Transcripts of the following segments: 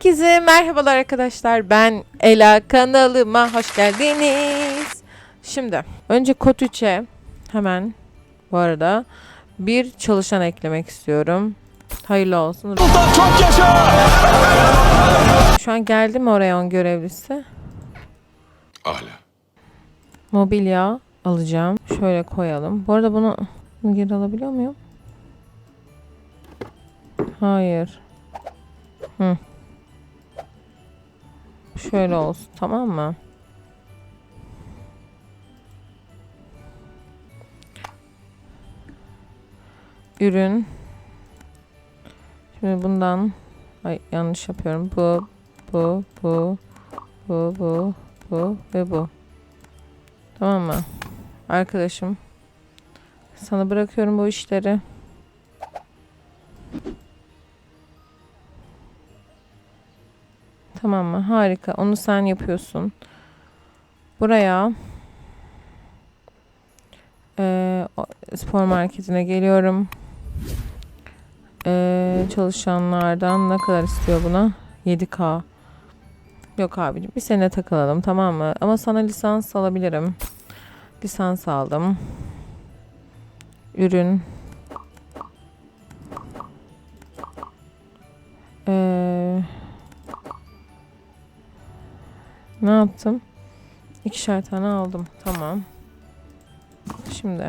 Herkese merhabalar arkadaşlar. Ben Ela kanalıma hoş geldiniz. Şimdi önce kod 3'e hemen bu arada bir çalışan eklemek istiyorum. Hayırlı olsun. Çok yaşa! Şu an geldi mi oraya on görevlisi? Hala. Mobilya alacağım. Şöyle koyalım. Bu arada bunu bunu geri alabiliyor muyum? Hayır. Hı. Şöyle olsun tamam mı? Ürün. Şimdi bundan ay yanlış yapıyorum. Bu bu bu bu bu bu ve bu. Tamam mı? Arkadaşım. Sana bırakıyorum bu işleri. Tamam mı? Harika. Onu sen yapıyorsun. Buraya o- spor marketine geliyorum. Eee, çalışanlardan ne kadar istiyor buna? 7K. Yok abicim bir sene takılalım tamam mı? Ama sana lisans alabilirim. Lisans aldım. Ürün. Ne yaptım? İkişer tane aldım. Tamam. Şimdi.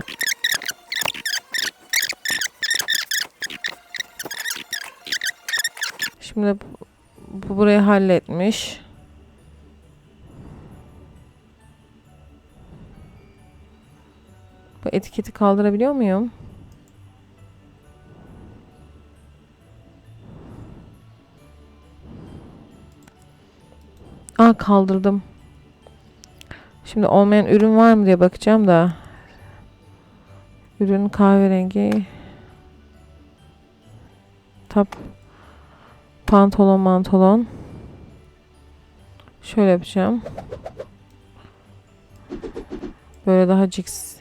Şimdi bu, bu burayı halletmiş. Bu etiketi kaldırabiliyor muyum? Kaldırdım. Şimdi olmayan ürün var mı diye bakacağım da. Ürün kahverengi. Tap. Pantolon mantolon. Şöyle yapacağım. Böyle daha cix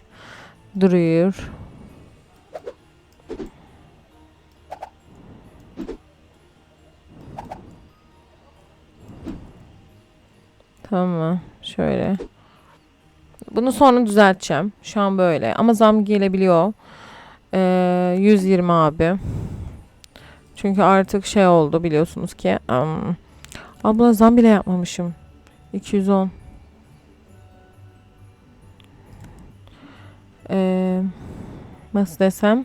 duruyor. Tamam? Şöyle. Bunu sonra düzelteceğim. Şu an böyle. Ama zam gelebiliyor. Ee, 120 abi. Çünkü artık şey oldu biliyorsunuz ki. am, abla zam bile yapmamışım. 210. Ee, nasıl desem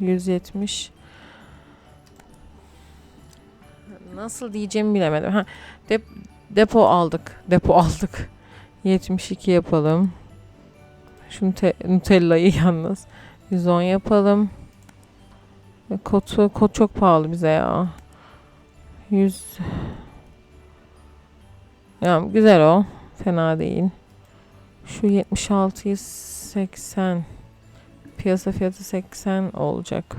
170 nasıl diyeceğimi bilemedim. Ha, dep- depo aldık. Depo aldık. 72 yapalım. Şu Nute- Nutella'yı yalnız. 110 yapalım. Ve Kodu, kod çok pahalı bize ya. 100 ya güzel o. Fena değil. Şu 76'yı 80. Piyasa fiyatı 80 olacak.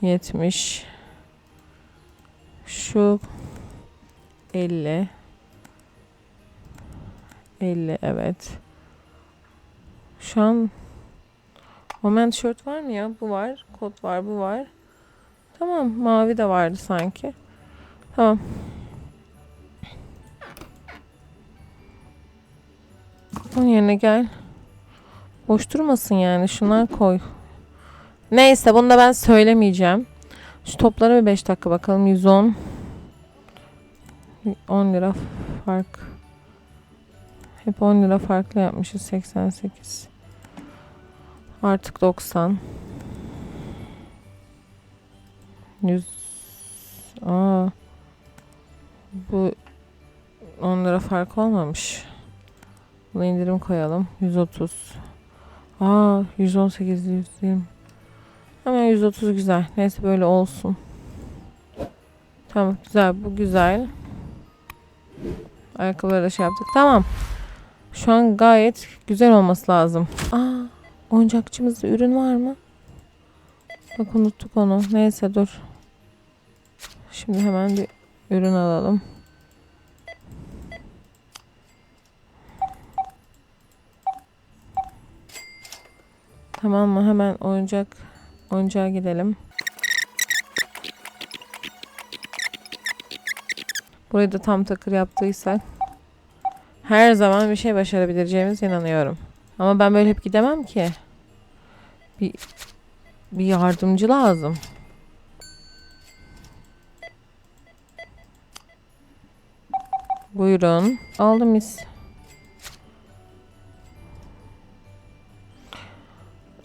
70. Şu 50. 50 evet. Şu an Moment tişört var mı ya? Bu var. Kot var, bu var. Tamam, mavi de vardı sanki. Tamam. Onun yerine gel. Boş durmasın yani. Şunlar koy. Neyse bunu da ben söylemeyeceğim. Şu toplara bir 5 dakika bakalım. 110. 10 lira fark. Hep 10 lira farklı yapmışız. 88. Artık 90. 100. Aa. Bu 10 lira fark olmamış. Buna indirim koyalım. 130. Aa 118 120. Hemen 130 güzel. Neyse böyle olsun. Tamam güzel bu güzel. Ayakkabıları da şey yaptık. Tamam. Şu an gayet güzel olması lazım. Aa oyuncakçımızda ürün var mı? Bak unuttuk onu. Neyse dur. Şimdi hemen bir ürün alalım. Tamam mı? Hemen oyuncak oyuncağa gidelim. Burayı da tam takır yaptıysak her zaman bir şey başarabileceğimize inanıyorum. Ama ben böyle hep gidemem ki. Bir bir yardımcı lazım. Buyurun. Aldım mis.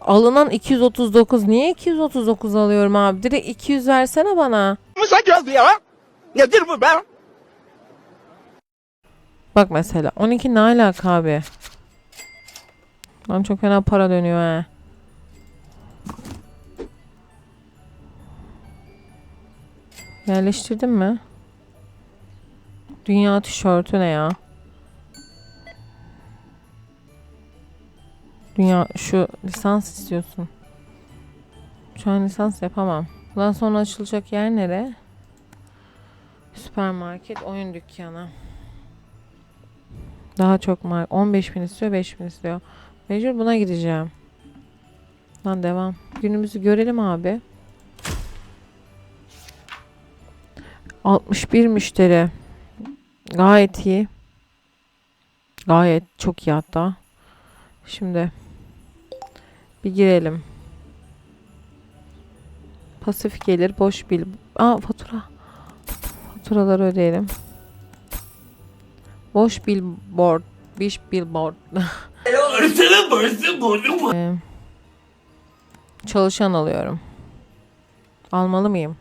Alınan 239. Niye 239 alıyorum abi? Direkt 200 versene bana. Mıza geldi ya. Nedir bu be? Bak mesela 12 ne alaka abi? Lan çok fena para dönüyor he. Yerleştirdin mi? Dünya tişörtü ne ya? Dünya şu lisans istiyorsun. Şu an lisans yapamam. Bundan sonra açılacak yer nere? Süpermarket, oyun dükkanı. Daha çok mark. 15 bin istiyor, 5 bin istiyor. Mecbur buna gideceğim. Lan devam. Günümüzü görelim abi. 61 müşteri. Gayet iyi. Gayet çok iyi hatta. Şimdi bir girelim. Pasif gelir, boş bil. Aa fatura. Faturaları ödeyelim. Boş billboard. Boş billboard. Ee, çalışan alıyorum. Almalı mıyım?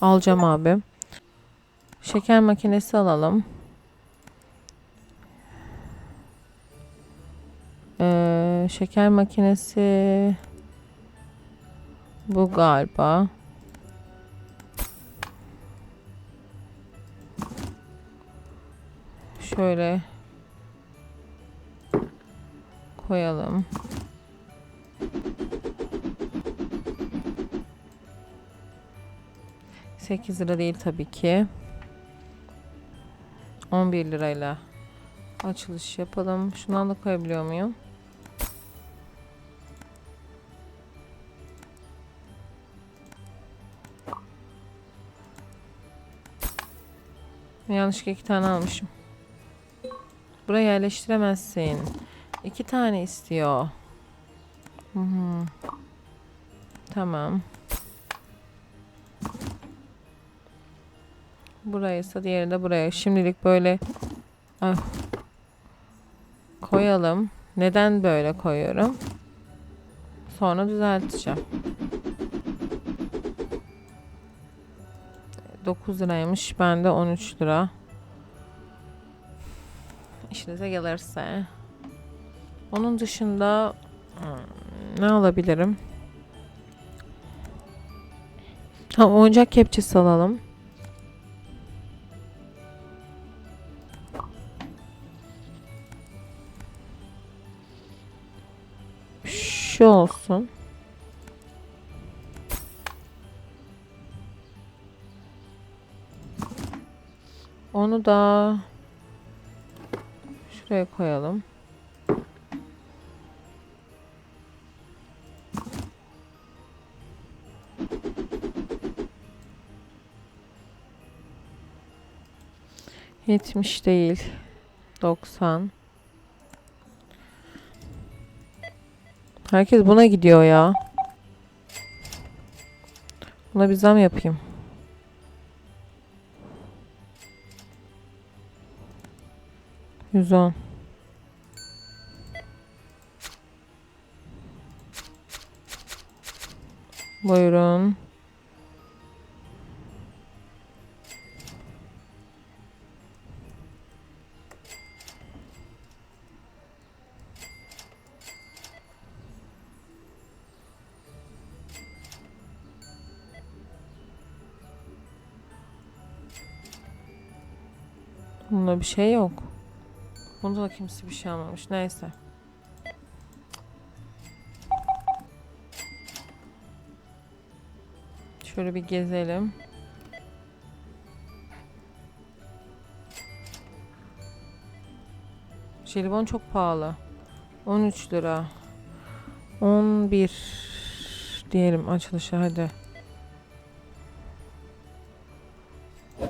Alacağım abi. Şeker makinesi alalım. Ee, şeker makinesi bu galiba. Şöyle koyalım. Sekiz lira değil tabii ki. 11 lirayla açılış yapalım. Şundan da koyabiliyor muyum? Yanlışlıkla iki tane almışım. Buraya yerleştiremezsin. İki tane istiyor. Hı hı. Tamam. Buraysa diğeri de buraya. Şimdilik böyle Ah. koyalım. Neden böyle koyuyorum? Sonra düzelteceğim. 9 liraymış. Bende 13 lira. İşinize gelirse. Onun dışında hmm, ne alabilirim? Ha, oyuncak kepçesi alalım. Şu olsun. Onu da şuraya koyalım. Yetmiş değil. Doksan. Herkes buna gidiyor ya. Buna bir zam yapayım. Yüz on. Buyurun. Bunda bir şey yok. Bunda da kimse bir şey almamış. Neyse. Şöyle bir gezelim. Jelibon çok pahalı. 13 lira. 11 diyelim açılışa hadi.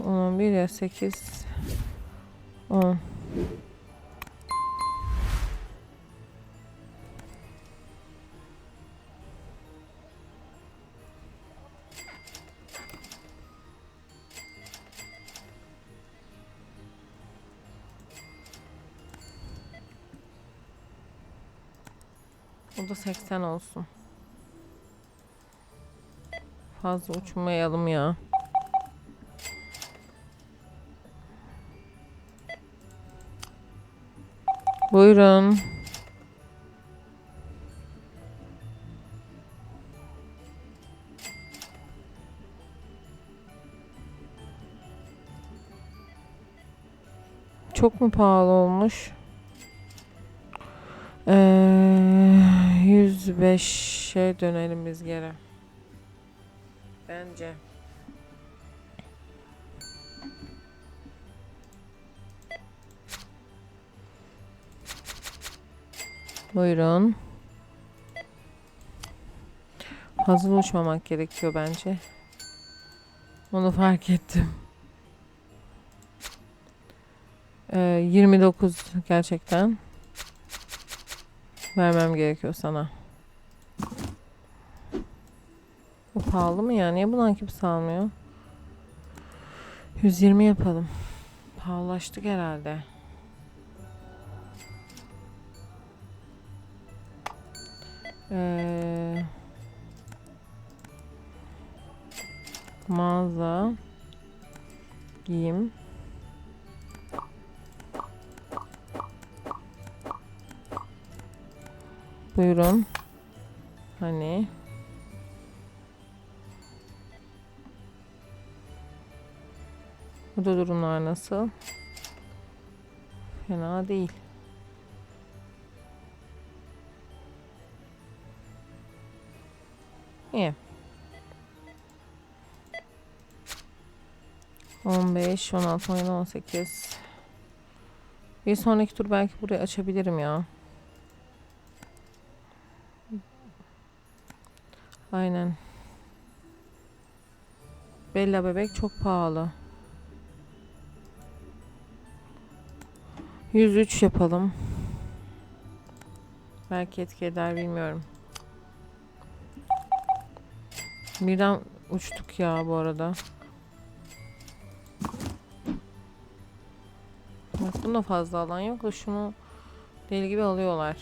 10, 11 ya 8 10 80 olsun. Fazla uçmayalım ya. Buyurun. Çok mu pahalı olmuş? Ee, 105'e dönelim biz geri. Bence. Buyurun. Fazla uçmamak gerekiyor bence. Onu fark ettim. Ee, 29 gerçekten. Vermem gerekiyor sana. Bu pahalı mı ya? Niye bundan kimse almıyor? 120 yapalım. Pahalılaştık herhalde. Ee, mağaza giyim buyurun hani Burada durumlar nasıl? Fena değil. İyi. 15, 16, 17, 18. Bir sonraki tur belki burayı açabilirim ya. Aynen. Bella bebek çok pahalı. 103 yapalım. Belki etki eder bilmiyorum. Birden uçtuk ya bu arada. Bak bunda fazla alan yok da şunu deli gibi alıyorlar.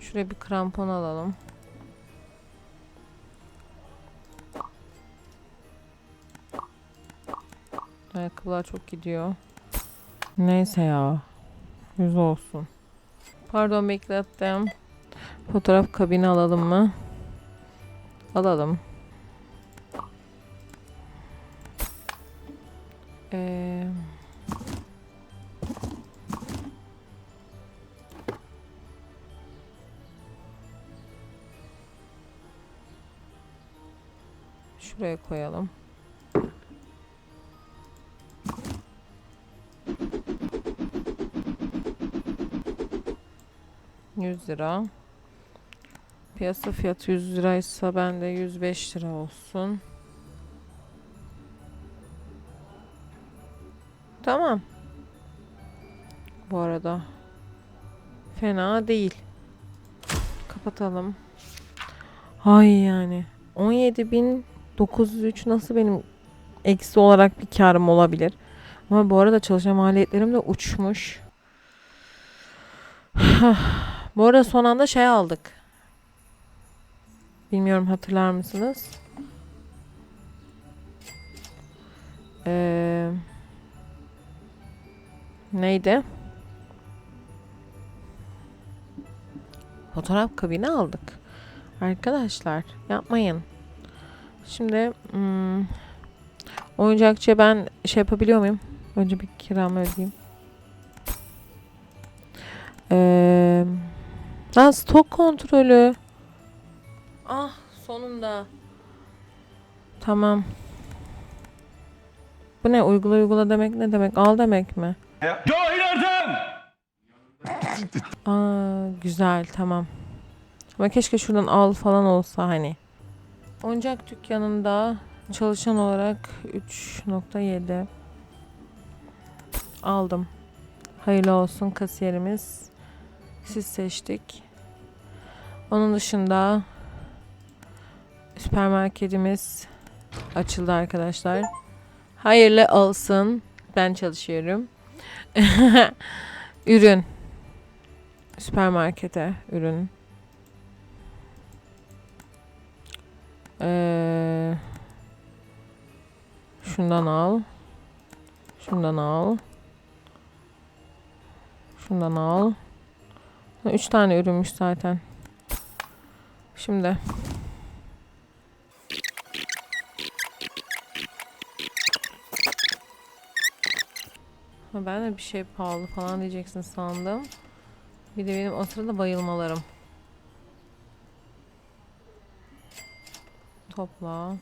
Şuraya bir krampon alalım. Ayakkabılar çok gidiyor. Neyse ya. Yüz olsun. Pardon beklettim. Fotoğraf kabini alalım mı? Alalım. 100 lira. Piyasa fiyatı 100 liraysa ben de 105 lira olsun. Tamam. Bu arada fena değil. Kapatalım. Ay yani 17.903 nasıl benim eksi olarak bir karım olabilir? Ama bu arada çalışma maliyetlerim de uçmuş. Ah bu arada son anda şey aldık. Bilmiyorum hatırlar mısınız? Eee Neydi? Fotoğraf kabini aldık. Arkadaşlar yapmayın. Şimdi hmm, oyuncakçıya ben şey yapabiliyor muyum? Önce bir kiramı ödeyeyim. Ee, lan stok kontrolü. Ah sonunda. Tamam. Bu ne? Uygula uygula demek ne demek? Al demek mi? Cahil Ertem! Aa, güzel tamam. Ama keşke şuradan al falan olsa hani. Oyuncak dükkanında çalışan olarak 3.7 aldım. Hayırlı olsun kasiyerimiz. Siz seçtik. Onun dışında süpermarketimiz açıldı arkadaşlar. Hayırlı olsun. Ben çalışıyorum. ürün. Süpermarkete ürün. Ee, şundan al. Şundan al. Şundan al. Üç tane ürünmüş zaten. Şimdi. Ben de bir şey pahalı falan diyeceksin sandım. Bir de benim o bayılmalarım. Topla.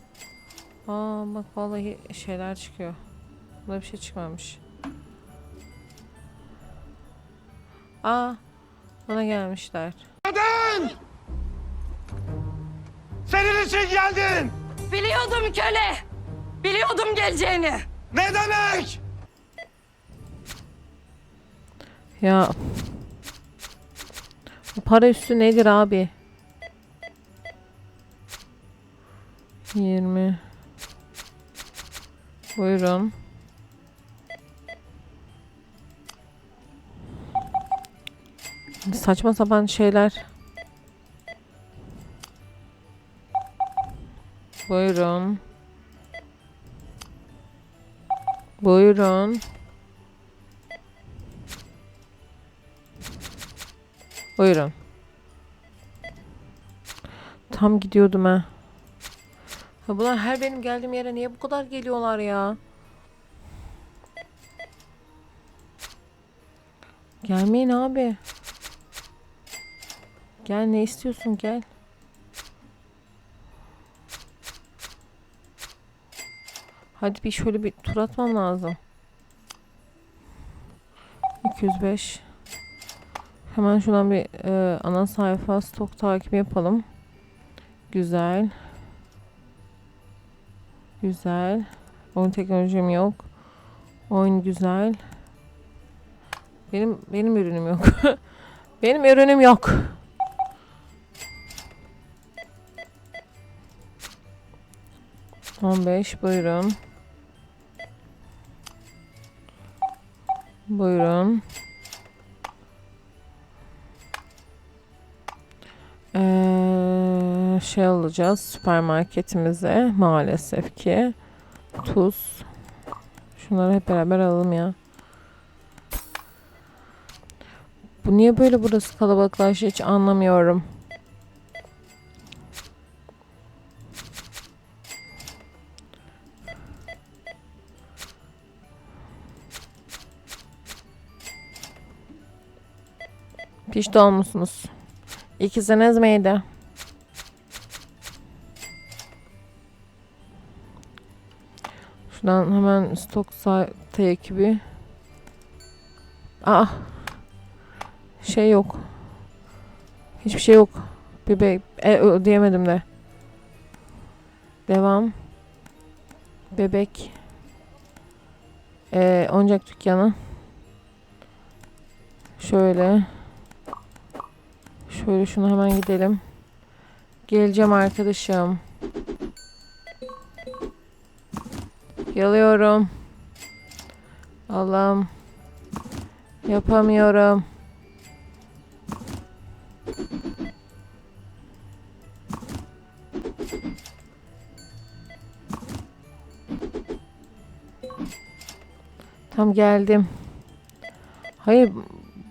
Aa bak vallahi şeyler çıkıyor. Bunda bir şey çıkmamış. Aa bana gelmişler. Senin için geldim. Biliyordum köle. Biliyordum geleceğini. Ne demek? Ya bu para üstü nedir abi? 20 Buyurun. Saçma sapan şeyler. Buyurun. Buyurun. Buyurun. Tam gidiyordum ha. Ha bunlar her benim geldiğim yere niye bu kadar geliyorlar ya? Gelmeyin abi. Gel ne istiyorsun gel. Hadi bir şöyle bir tur atmam lazım. 205 Hemen şuradan bir e, ana sayfa stok takibi yapalım. Güzel. Güzel. Oyun teknolojim yok. Oyun güzel. Benim benim ürünüm yok. benim ürünüm yok. On beş buyurun. Buyurun. Ee, şey alacağız süpermarketimize maalesef ki tuz şunları hep beraber alalım ya bu niye böyle burası kalabalıklaştı hiç anlamıyorum Piş dolmuşsunuz. İkiziniz miydi? Şuradan hemen stok sayfa ekibi. Aa. Şey yok. Hiçbir şey yok. Bebek e, ö- diyemedim de. Devam. Bebek. Ee, oyuncak dükkanı. Şöyle. Şöyle şunu hemen gidelim. Geleceğim arkadaşım. Yalıyorum. Allah'ım. Yapamıyorum. Tam geldim. Hayır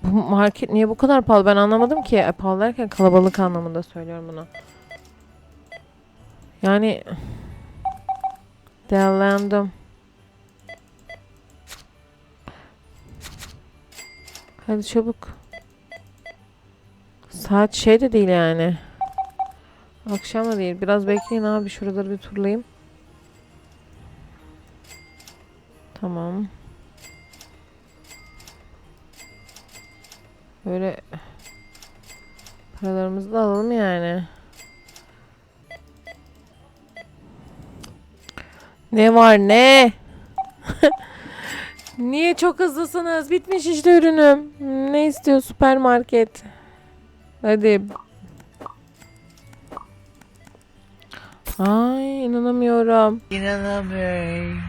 bu market niye bu kadar pahalı ben anlamadım ki. E, pahalı derken kalabalık anlamında söylüyorum bunu. Yani değerlendim. Hadi çabuk. Saat şey de değil yani. Akşam da değil. Biraz bekleyin abi. Şuraları bir turlayayım. Tamam. Böyle paralarımızı da alalım yani. Ne var ne? Niye çok hızlısınız? Bitmiş işte ürünüm. Ne istiyor süpermarket? Hadi. Ay inanamıyorum. İnanamıyorum.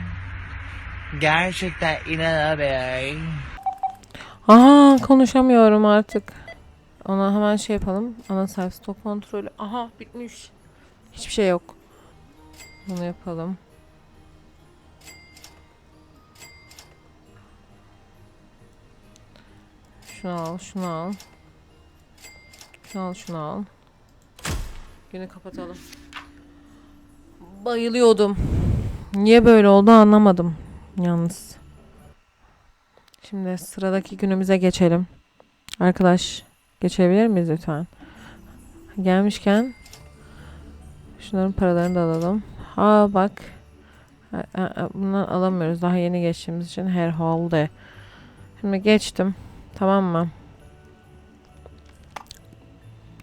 Gerçekten inanamıyorum. Aha konuşamıyorum artık. Ona hemen şey yapalım. Ana sayfa stok kontrolü. Aha bitmiş. Hiçbir şey yok. Bunu yapalım. Şunu al, şunu al. Şunu al, şunu al. Günü kapatalım. Bayılıyordum. Niye böyle oldu anlamadım. Yalnız. Şimdi sıradaki günümüze geçelim. Arkadaş geçebilir miyiz lütfen? Gelmişken şunların paralarını da alalım. Aa bak. Bundan alamıyoruz. Daha yeni geçtiğimiz için herhalde. Şimdi geçtim. Tamam mı?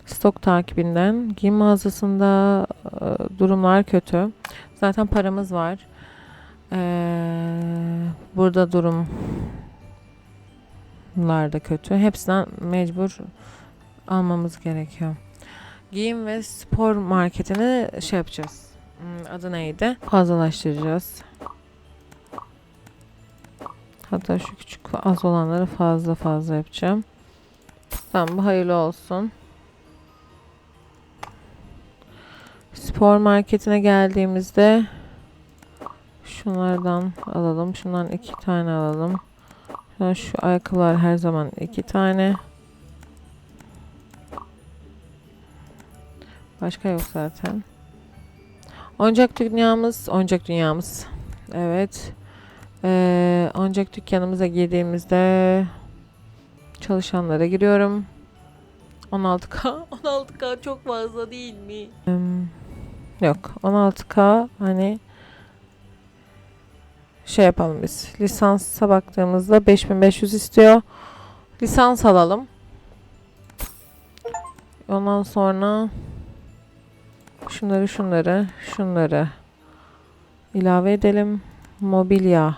Stok takibinden. Giyim mağazasında e, durumlar kötü. Zaten paramız var. Ee, burada durum Bunlar da kötü. Hepsinden mecbur almamız gerekiyor. Giyim ve spor marketini şey yapacağız. Hmm, Adı neydi? Fazlalaştıracağız. Hatta şu küçük az olanları fazla fazla yapacağım. Tamam bu hayırlı olsun. Spor marketine geldiğimizde şunlardan alalım. Şundan iki tane alalım. Şu ayakkabılar her zaman iki tane. Başka yok zaten. Oyuncak dünyamız, oyuncak dünyamız. Evet. Ee, oyuncak dükkanımıza girdiğimizde çalışanlara giriyorum. 16K. 16K çok fazla değil mi? Yok. 16K hani şey yapalım biz. Lisansa baktığımızda 5500 istiyor. Lisans alalım. Ondan sonra şunları şunları şunları ilave edelim. Mobilya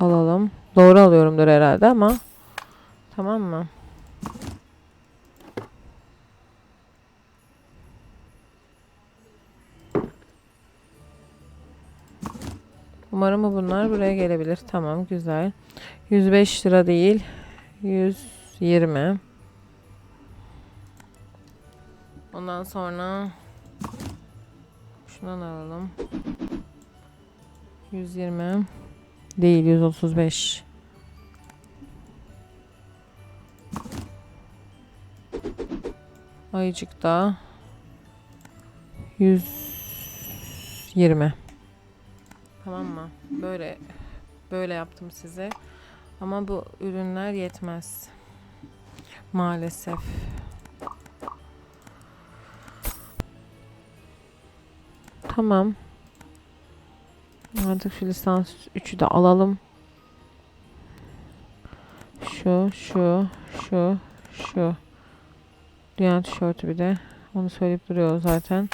alalım. Doğru alıyorumdur herhalde ama tamam mı? Umarım bunlar buraya gelebilir. Tamam güzel. 105 lira değil. 120. Ondan sonra şundan alalım. 120 değil 135. Ayıcık da 120. Tamam mı? Böyle böyle yaptım size. Ama bu ürünler yetmez. Maalesef. Tamam. Artık şu lisans 3'ü de alalım. Şu, şu, şu, şu. Dünya tişörtü bir de. Onu söyleyip duruyor zaten.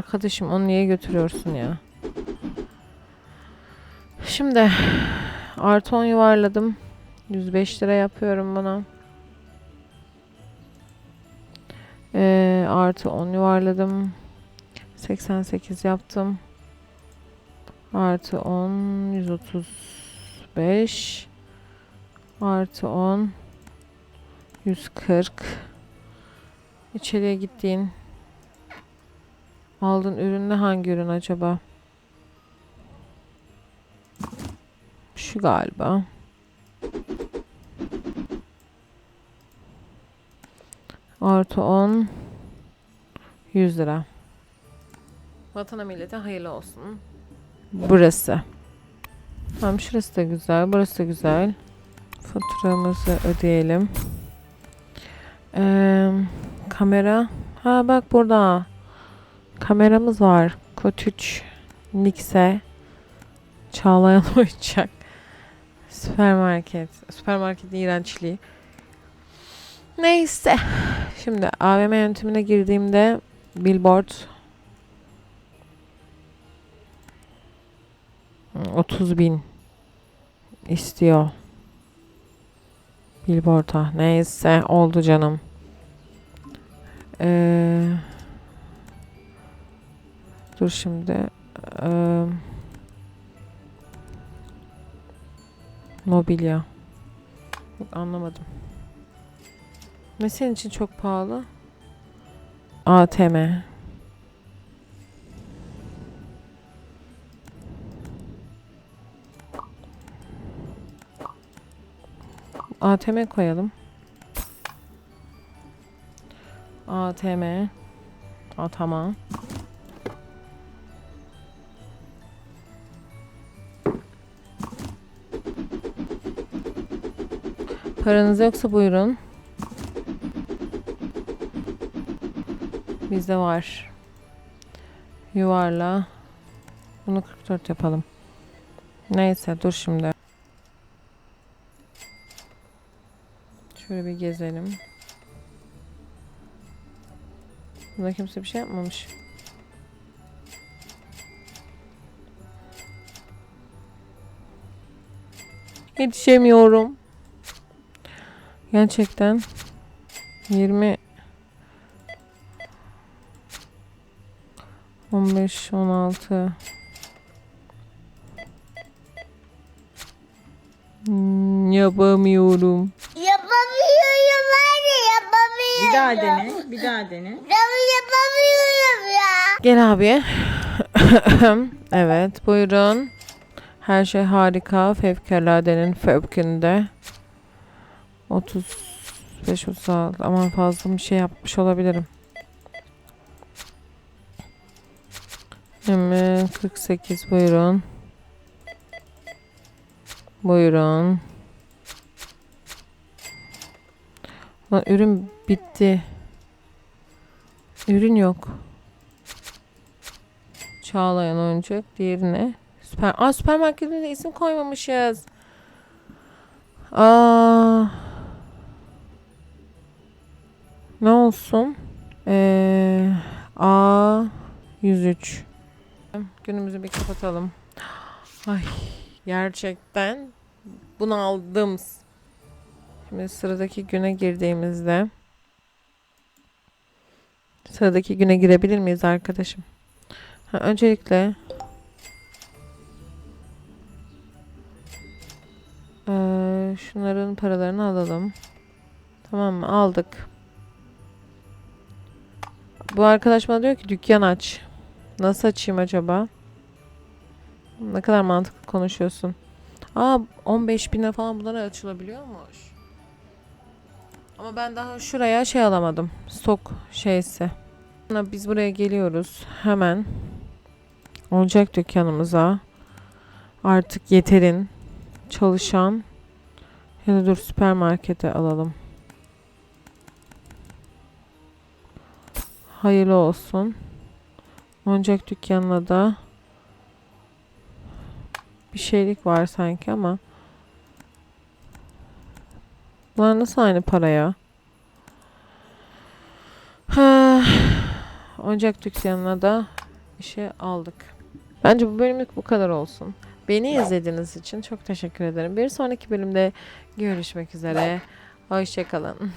Arkadaşım onu niye götürüyorsun ya? Şimdi artı 10 yuvarladım. 105 lira yapıyorum buna. Ee, artı 10 yuvarladım. 88 yaptım. Artı 10 135 artı 10 140 İçeriye gittiğin Aldığın ürün ne hangi ürün acaba? Şu galiba. Artı 10 100 lira. Vatana millete hayırlı olsun. Burası. Tamam şurası da güzel. Burası da güzel. Faturamızı ödeyelim. Ee, kamera Ha bak burada. Kameramız var. Kod 3. Nix'e. Çağlayan oyuncak. Süpermarket. Süpermarketin iğrençliği. Neyse. Şimdi AVM yönetimine girdiğimde billboard 30 bin istiyor. Billboard'a. Neyse oldu canım. Ee, dur şimdi. Ee, mobilya. Yok, anlamadım. Ne senin için çok pahalı? ATM. ATM koyalım. ATM. Atama. Paranız yoksa buyurun. Bizde var. Yuvarla. Bunu 44 yapalım. Neyse dur şimdi. Şöyle bir gezelim. Bunda kimse bir şey yapmamış. Yetişemiyorum. Gerçekten 20 15 16 Hmm, yapamıyorum. Yapamıyorum anne yapamıyorum. Bir daha dene, bir daha dene. Ben yapamıyorum ya. Gel abi. evet buyurun. Her şey harika. Fevkaladenin fevkinde. 35 36 aman fazla bir şey yapmış olabilirim. 20 48 buyurun. Buyurun. Lan ürün bitti. Ürün yok. Çağlayan oyuncak. Diğerine. Süper. Aa süpermarketinde de isim koymamışız. Aa. Ne olsun? Ee, A 103. Günümüzü bir kapatalım. Ay gerçekten bunu aldım. Şimdi sıradaki güne girdiğimizde sıradaki güne girebilir miyiz arkadaşım? Ha, öncelikle eee, şunların paralarını alalım. Tamam mı? Aldık. Bu arkadaş bana diyor ki dükkan aç. Nasıl açayım acaba? Ne kadar mantıklı konuşuyorsun. Aa 15 bine falan bunlar açılabiliyormuş. Ama ben daha şuraya şey alamadım. Stok şeysi. Biz buraya geliyoruz. Hemen olacak dükkanımıza. Artık yeterin çalışan ya da dur süpermarkete alalım. Hayırlı olsun. Oyuncak dükkanına da bir şeylik var sanki ama bunlar nasıl aynı paraya? Ha, oyuncak dükkanına da bir şey aldık. Bence bu bölümlük bu kadar olsun. Beni izlediğiniz için çok teşekkür ederim. Bir sonraki bölümde görüşmek üzere. Hoşçakalın.